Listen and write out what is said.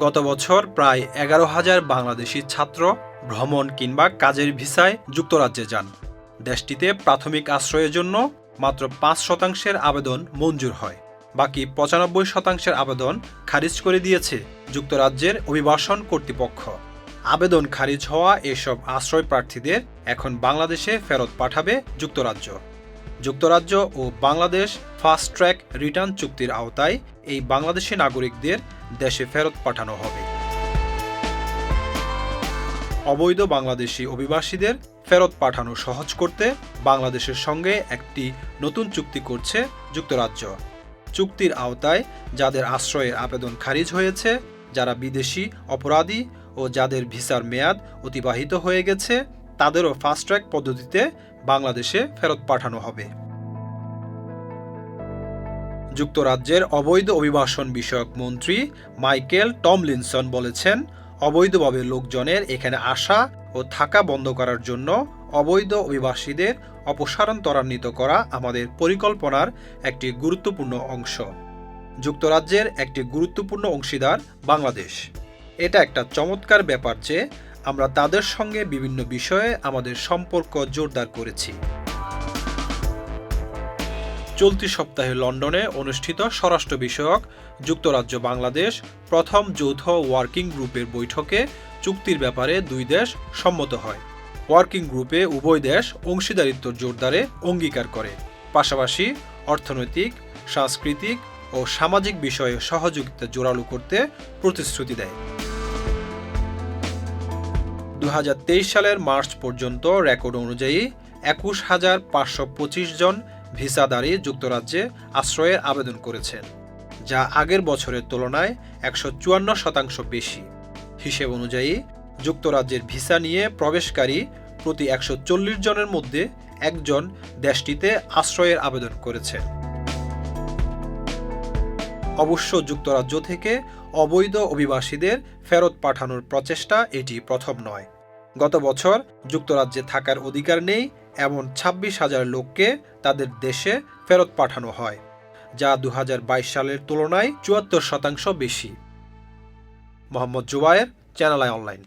গত বছর প্রায় এগারো হাজার বাংলাদেশি ছাত্র ভ্রমণ কিংবা কাজের ভিসায় যুক্তরাজ্যে যান। দেশটিতে প্রাথমিক আশ্রয়ের জন্য মাত্র পাঁচ শতাংশের আবেদন মঞ্জুর হয়। বাকি পঁচানব্বই শতাংশের আবেদন খারিজ করে দিয়েছে যুক্তরাজ্যের অভিবাসন কর্তৃপক্ষ। আবেদন খারিজ হওয়া এসব আশ্রয় প্রার্থীদের এখন বাংলাদেশে ফেরত পাঠাবে যুক্তরাজ্য। যুক্তরাজ্য ও বাংলাদেশ ফাস্ট ট্র্যাক রিটার্ন চুক্তির আওতায় এই বাংলাদেশি নাগরিকদের দেশে ফেরত পাঠানো হবে। অবৈধ বাংলাদেশি অভিবাসীদের ফেরত পাঠানো সহজ করতে বাংলাদেশের সঙ্গে একটি নতুন চুক্তি করছে যুক্তরাজ্য। চুক্তির আওতায় যাদের আশ্রয়ের আবেদন খারিজ হয়েছে, যারা বিদেশি অপরাধী ও যাদের ভিসার মেয়াদ অতিবাহিত হয়ে গেছে তাদেরও ফাস্ট ট্র্যাক পদ্ধতিতে বাংলাদেশে ফেরত পাঠানো হবে। যুক্তরাজ্যের অবৈধ অভিবাসন বিষয়ক মন্ত্রী মাইকেল টমলিনসন বলেছেন, অবৈধভাবে লোকজনের এখানে আসা ও থাকা বন্ধ করার জন্য অবৈধ অভিবাসীদের অপসারণ ত্বরান্বিত করা আমাদের পরিকল্পনার একটি গুরুত্বপূর্ণ অংশ। যুক্তরাজ্যের একটি গুরুত্বপূর্ণ অংশীদার বাংলাদেশ। এটা একটা চমৎকার ব্যাপার যে আমরা তাদের সঙ্গে বিভিন্ন বিষয়ে আমাদের সম্পর্ক জোরদার করেছি। চলতি সপ্তাহে লন্ডনে অনুষ্ঠিত স্বরাষ্ট্র বিষয়ক যুক্তরাজ্য বাংলাদেশ প্রথম যৌথ ওয়ার্কিং গ্রুপের বৈঠকে চুক্তির ব্যাপারে দুই দেশ সম্মত হয়। ওয়ার্কিং গ্রুপে উভয় দেশ অংশীদারিত্ব জোরদারে অঙ্গীকার করে। পাশাপাশি অর্থনৈতিক, সাংস্কৃতিক ও সামাজিক বিষয়ে সহযোগিতা জোরালো করতে প্রতিশ্রুতি দেয়। দু হাজার তেইশ সালের মার্চ পর্যন্ত রেকর্ড অনুযায়ী একুশ হাজার পাঁচশো পঁচিশ জন ভিসাদারী যুক্তরাজ্যে আশ্রয়ের আবেদন করেছেন, যা আগের বছরের তুলনায় একশো চুয়ান্ন শতাংশ বেশি। হিসেব অনুযায়ী, যুক্তরাজ্যের ভিসা নিয়ে প্রবেশকারী প্রতি একশো চল্লিশ জনের মধ্যে একজন দেশটিতে আশ্রয়ের আবেদন করেছে অবশ্য যুক্তরাজ্য থেকে অবৈধ অভিবাসীদের ফেরত পাঠানোর প্রচেষ্টা এটি প্রথম নয়। গত বছর যুক্তরাজ্যে থাকার অধিকার নেই এমন ছাব্বিশ হাজার লোককে তাদের দেশে ফেরত পাঠানো হয়, যা দু হাজার বাইশ সালের তুলনায় চুয়াত্তর শতাংশ বেশি। Mohammad Zubair, channel I online.